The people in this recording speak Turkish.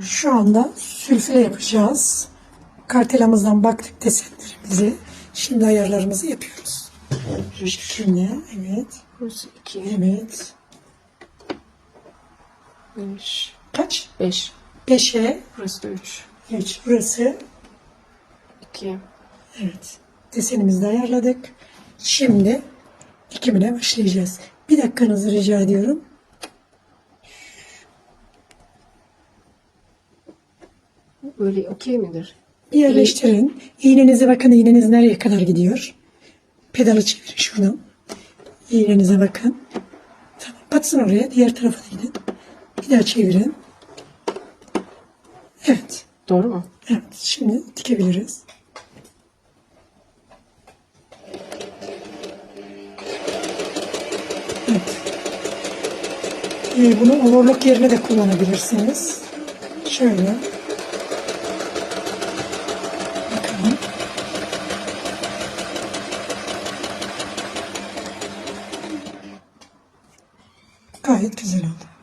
Şu anda sülfile yapacağız. Kartelamızdan baktık desenlerimizi. Şimdi ayarlarımızı yapıyoruz. Şimdi evet. Burası 2, Evet. 5, Kaç? 5. 5'e Burası da 3, 3. Burası 2. evet. Desenimizi de ayarladık. Şimdi dikimine başlayacağız. Bir dakikanızı rica ediyorum. Böyle okey midir? Bir yerleştirin. İğnenize bakın iğneniz nereye kadar gidiyor. Pedalı çevirin şuradan. İğnenize bakın. Tamam. Batsın oraya. Diğer tarafa da gidin. Bir daha çevirin. Evet. Doğru mu? Evet. Şimdi dikebiliriz. Evet. Ee, bunu overlock yerine de kullanabilirsiniz. Şöyle. Güzel oldu.